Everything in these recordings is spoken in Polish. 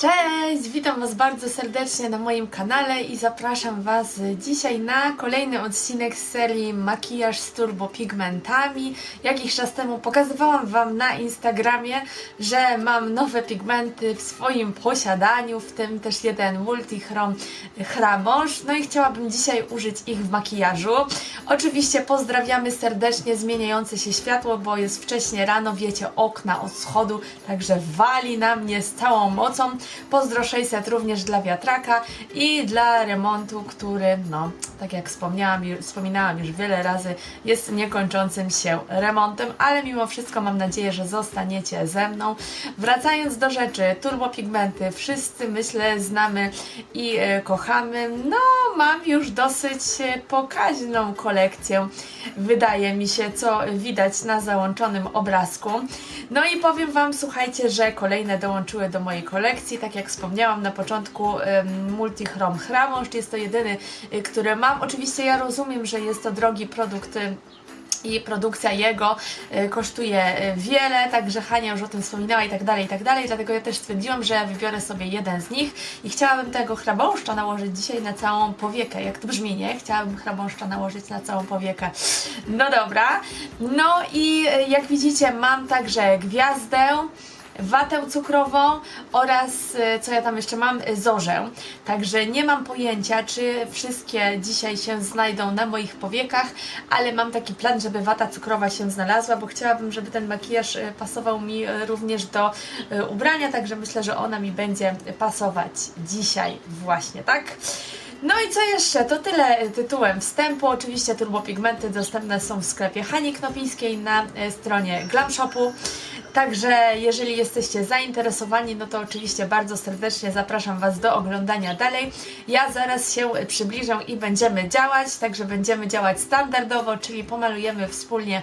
Cześć! Witam Was bardzo serdecznie na moim kanale i zapraszam Was dzisiaj na kolejny odcinek z serii Makijaż z turbopigmentami. Jakiś czas temu pokazywałam Wam na Instagramie, że mam nowe pigmenty w swoim posiadaniu, w tym też jeden Multichrom Chrabąż. No i chciałabym dzisiaj użyć ich w makijażu. Oczywiście pozdrawiamy serdecznie zmieniające się światło, bo jest wcześnie rano, wiecie, okna od schodu, także wali na mnie z całą mocą. Pozdro 600 również dla wiatraka i dla remontu, który, no, tak jak wspomniałam, wspominałam już wiele razy, jest niekończącym się remontem, ale mimo wszystko mam nadzieję, że zostaniecie ze mną. Wracając do rzeczy, turbopigmenty, wszyscy myślę znamy i e, kochamy. No, mam już dosyć e, pokaźną kolekcję, wydaje mi się, co widać na załączonym obrazku. No i powiem Wam, słuchajcie, że kolejne dołączyły do mojej kolekcji. Tak jak wspomniałam na początku, Multichrom Chramążd jest to jedyny, y, który mam. Oczywiście ja rozumiem, że jest to drogi produkt. I produkcja jego y, kosztuje y, wiele, także Hania już o tym wspominała i tak dalej, i tak dalej, dlatego ja też stwierdziłam, że wybiorę sobie jeden z nich i chciałabym tego chrabąszcza nałożyć dzisiaj na całą powiekę. Jak to brzmi, nie? Chciałabym chrabąszcza nałożyć na całą powiekę. No dobra. No i y, jak widzicie, mam także gwiazdę, watę cukrową oraz, y, co ja tam jeszcze mam, y, zorzę. Także nie mam pojęcia, czy wszystkie dzisiaj się znajdą na moich powiekach, ale mam taki plan, żeby wata cukrowa się znalazła, bo chciałabym, żeby ten makijaż y, pasował mi również do ubrania, także myślę, że ona mi będzie pasować dzisiaj właśnie, tak? No i co jeszcze? To tyle tytułem wstępu. Oczywiście turbopigmenty dostępne są w sklepie Hani Knopińskiej na stronie Glam Shopu. Także jeżeli jesteście zainteresowani, no to oczywiście bardzo serdecznie zapraszam Was do oglądania dalej. Ja zaraz się przybliżę i będziemy działać, także będziemy działać standardowo, czyli pomalujemy wspólnie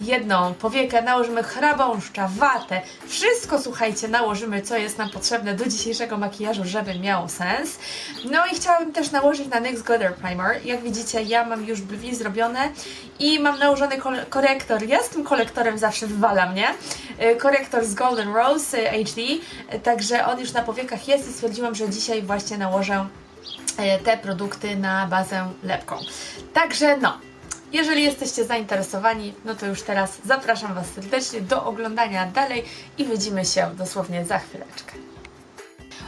jedną powiekę, nałożymy chrabąszcza, watę, wszystko słuchajcie, nałożymy, co jest nam potrzebne do dzisiejszego makijażu, żeby miał sens. No i chciałabym też nałożyć na NYX Glitter Primer. Jak widzicie, ja mam już brwi zrobione i mam nałożony korektor. Ja z tym kolektorem zawsze wywala mnie. Y, Korektor z Golden Rose y, HD, także on już na powiekach jest i stwierdziłam, że dzisiaj właśnie nałożę y, te produkty na bazę lepką. Także no, jeżeli jesteście zainteresowani, no to już teraz zapraszam Was serdecznie do oglądania dalej i widzimy się dosłownie za chwileczkę.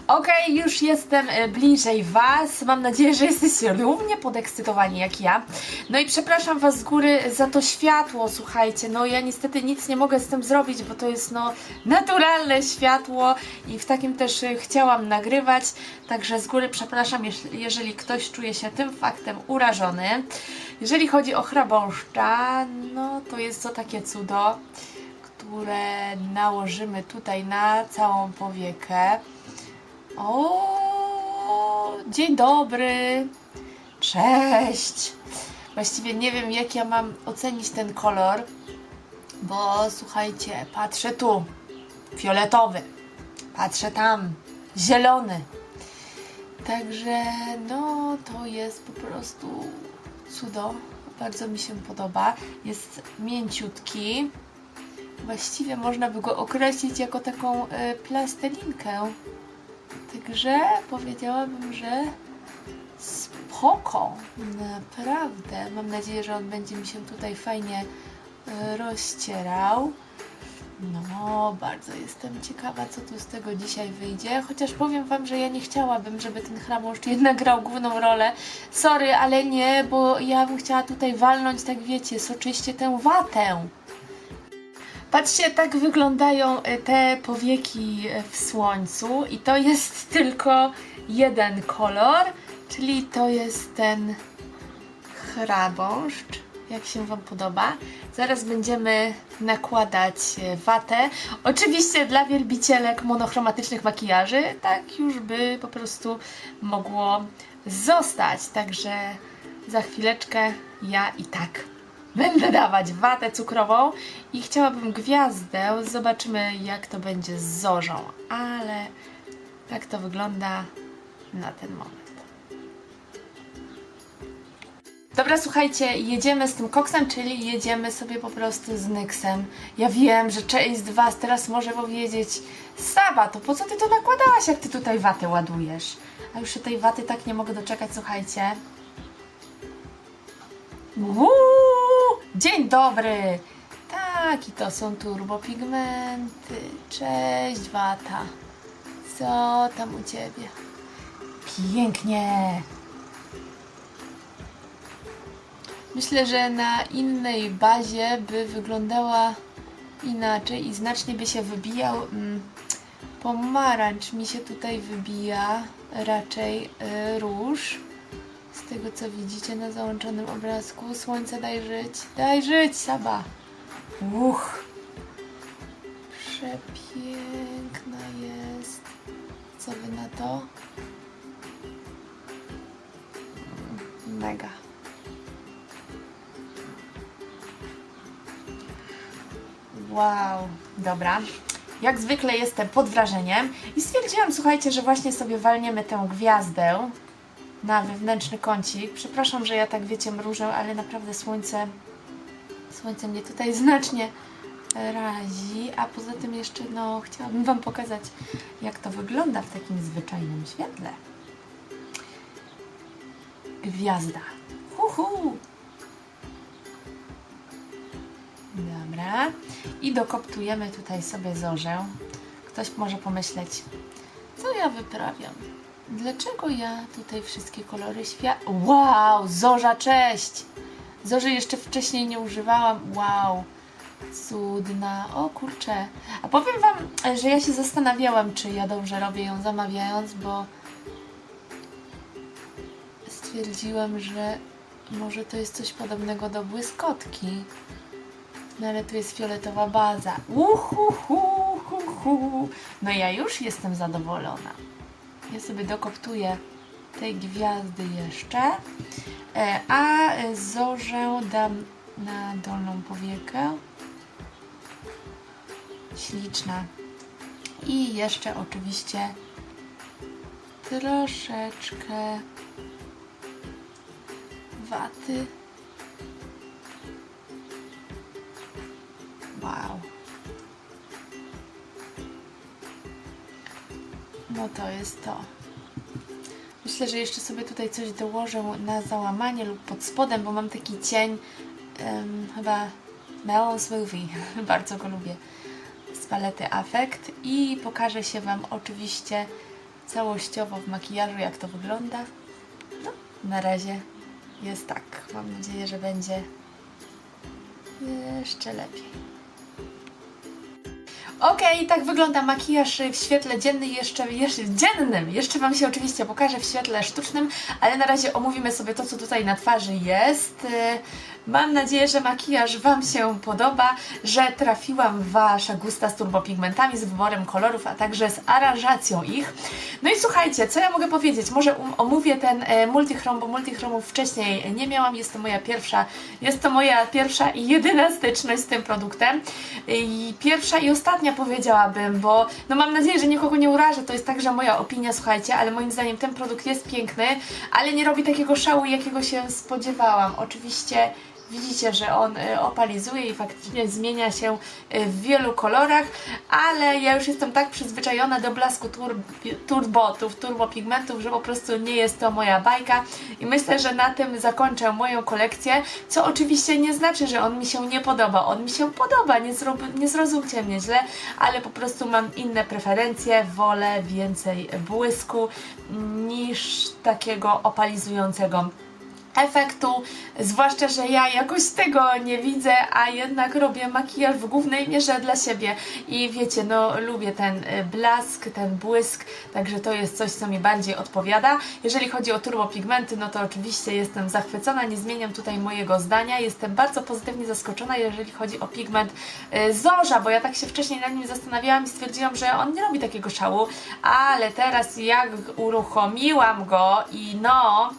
Okej, już jestem e, bliżej Was. Mam nadzieję, że jesteście równie podekscytowani jak ja. No i przepraszam Was z góry za to światło, słuchajcie. No ja niestety nic nie mogę z tym zrobić, bo to jest no naturalne światło i w takim też e, chciałam nagrywać. Także z góry przepraszam, jeż- jeżeli ktoś czuje się tym faktem urażony. Jeżeli chodzi o chrabąszcza, no to jest to takie cudo, które nałożymy tutaj na całą powiekę. O, dzień dobry. Cześć. Właściwie nie wiem, jak ja mam ocenić ten kolor, bo słuchajcie, patrzę tu, fioletowy, patrzę tam, zielony. Także, no, to jest po prostu cudo. Bardzo mi się podoba. Jest mięciutki. Właściwie można by go określić jako taką y, plastelinkę. Także powiedziałabym, że spoko, naprawdę. Mam nadzieję, że on będzie mi się tutaj fajnie e, rozcierał. No, bardzo jestem ciekawa, co tu z tego dzisiaj wyjdzie. Chociaż powiem Wam, że ja nie chciałabym, żeby ten chramoszcz jednak grał główną rolę. Sorry, ale nie, bo ja bym chciała tutaj walnąć, tak wiecie, soczyście tę watę. Patrzcie, tak wyglądają e, te powieki e, w słońcu i to jest tylko jeden kolor, czyli to jest ten chrabąszcz, jak się Wam podoba. Zaraz będziemy nakładać e, watę. Oczywiście dla wielbicielek monochromatycznych makijaży, tak już by po prostu mogło zostać. Także za chwileczkę ja i tak Będę dawać watę cukrową i chciałabym gwiazdę. Zobaczymy, jak to będzie z zorzą, ale tak to wygląda na ten moment. Dobra, słuchajcie, jedziemy z tym koksem, czyli jedziemy sobie po prostu z Nyxem. Ja wiem, że część z Was teraz może powiedzieć Saba, to po co Ty to nakładałaś, jak Ty tutaj watę ładujesz? A już się tej waty tak nie mogę doczekać, słuchajcie. Uuu, dzień dobry! Tak, i to są turbopigmenty. Cześć, wata. Co tam u Ciebie? Pięknie! Myślę, że na innej bazie by wyglądała inaczej i znacznie by się wybijał. Mm, pomarańcz mi się tutaj wybija, raczej y, róż. Z tego co widzicie na załączonym obrazku. Słońce daj żyć, daj żyć, Saba! Uch! Przepiękna jest. Co wy na to? Mega. Wow, dobra. Jak zwykle jestem pod wrażeniem i stwierdziłam, słuchajcie, że właśnie sobie walniemy tę gwiazdę na wewnętrzny kącik. Przepraszam, że ja tak wiecie mrużę, ale naprawdę słońce, słońce mnie tutaj znacznie razi, a poza tym jeszcze, no, chciałabym Wam pokazać, jak to wygląda w takim zwyczajnym świetle. Gwiazda. Huhu! Dobra. I dokoptujemy tutaj sobie zorzę. Ktoś może pomyśleć, co ja wyprawiam? Dlaczego ja tutaj wszystkie kolory światła... Wow! Zorza, cześć! Zorzy jeszcze wcześniej nie używałam. Wow! Cudna. O kurczę. A powiem Wam, że ja się zastanawiałam, czy ja dobrze robię ją zamawiając, bo stwierdziłam, że może to jest coś podobnego do błyskotki. No ale tu jest fioletowa baza. Uhuhuhuhu. No ja już jestem zadowolona. Ja sobie dokoptuję tej gwiazdy jeszcze. E, a zorzę dam na dolną powiekę. Śliczna. I jeszcze oczywiście troszeczkę waty. Wow. No to jest to. Myślę, że jeszcze sobie tutaj coś dołożę na załamanie lub pod spodem, bo mam taki cień em, chyba Melon Smoothie. Bardzo go lubię. Z palety Affect i pokażę się Wam oczywiście całościowo w makijażu, jak to wygląda. No, na razie jest tak. Mam nadzieję, że będzie jeszcze lepiej. Okej, tak wygląda makijaż w świetle dziennym jeszcze, jeszcze, dziennym. Jeszcze Wam się oczywiście pokażę w świetle sztucznym, ale na razie omówimy sobie to, co tutaj na twarzy jest. Yy, Mam nadzieję, że makijaż Wam się podoba, że trafiłam w Wasze gusta z turbopigmentami, z wyborem kolorów, a także z aranżacją ich. No i słuchajcie, co ja mogę powiedzieć? Może um, omówię ten e, multichrom, bo multichromów wcześniej nie miałam. Jest to moja pierwsza, jest to moja pierwsza i jedyna styczność z tym produktem. I pierwsza i ostatnia powiedziałabym, bo no mam nadzieję, że nikogo nie urażę. To jest także moja opinia, słuchajcie, ale moim zdaniem ten produkt jest piękny, ale nie robi takiego szału, jakiego się spodziewałam. Oczywiście Widzicie, że on y, opalizuje i faktycznie zmienia się y, w wielu kolorach, ale ja już jestem tak przyzwyczajona do blasku tur turbotów, turbopigmentów, że po prostu nie jest to moja bajka i myślę, że na tym zakończę moją kolekcję, co oczywiście nie znaczy, że on mi się nie podoba. On mi się podoba, nie, nie zrozumcie mnie źle, ale po prostu mam inne preferencje, wolę więcej błysku niż takiego opalizującego efektu, zwłaszcza, że ja jakoś tego nie widzę, a jednak robię makijaż w głównej mierze dla siebie i wiecie, no lubię ten y, blask, ten błysk, także to jest coś, co mi bardziej odpowiada. Jeżeli chodzi o turbopigmenty, no to oczywiście jestem zachwycona, nie zmieniam tutaj mojego zdania, jestem bardzo pozytywnie zaskoczona, jeżeli chodzi o pigment y, Zorza, bo ja tak się wcześniej nad nim zastanawiałam i stwierdziłam, że on nie robi takiego szału, ale teraz jak uruchomiłam go i no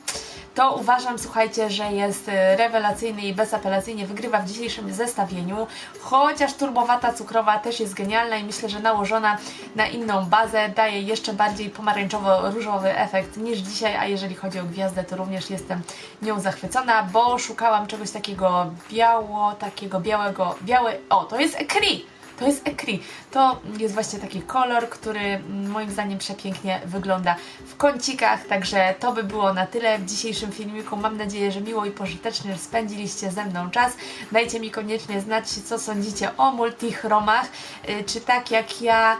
to uważam, słuchajcie, że jest e, rewelacyjny i bezapelacyjnie wygrywa w dzisiejszym zestawieniu. Chociaż turbowata cukrowa też jest genialna i myślę, że nałożona na inną bazę daje jeszcze bardziej pomarańczowo-różowy efekt niż dzisiaj, a jeżeli chodzi o gwiazdę, to również jestem nią zachwycona, bo szukałam czegoś takiego biało, takiego białego, białe, o, to jest ekri! To jest ekri. To jest właśnie taki kolor, który moim zdaniem przepięknie wygląda w kącikach. Także to by było na tyle w dzisiejszym filmiku. Mam nadzieję, że miło i pożytecznie spędziliście ze mną czas. Dajcie mi koniecznie znać, co sądzicie o multichromach. Y, Czy tak jak ja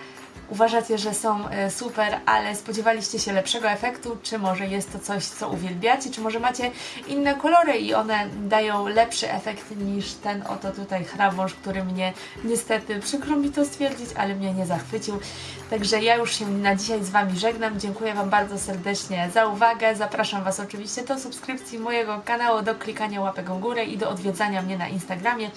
uważacie, że są e, super, ale spodziewaliście się lepszego efektu, czy może jest to coś, co uwielbiacie, czy może macie inne kolory i one dają lepszy efekt niż ten oto tutaj chrabąż, który mnie niestety, przykro mi to stwierdzić, ale mnie nie zachwycił. Także ja już się na dzisiaj z Wami żegnam. Dziękuję Wam bardzo serdecznie za uwagę. Zapraszam Was oczywiście do subskrypcji mojego kanału, do klikania łapek w górę i do odwiedzania mnie na Instagramie,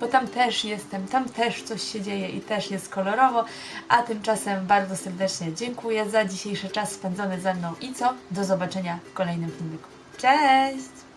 bo tam też jestem, tam też coś się dzieje i też jest kolorowo. A tymczasem bardzo serdecznie dziękuję za dzisiejszy czas spędzony ze mną i co? Do zobaczenia w kolejnym filmiku. Cześć!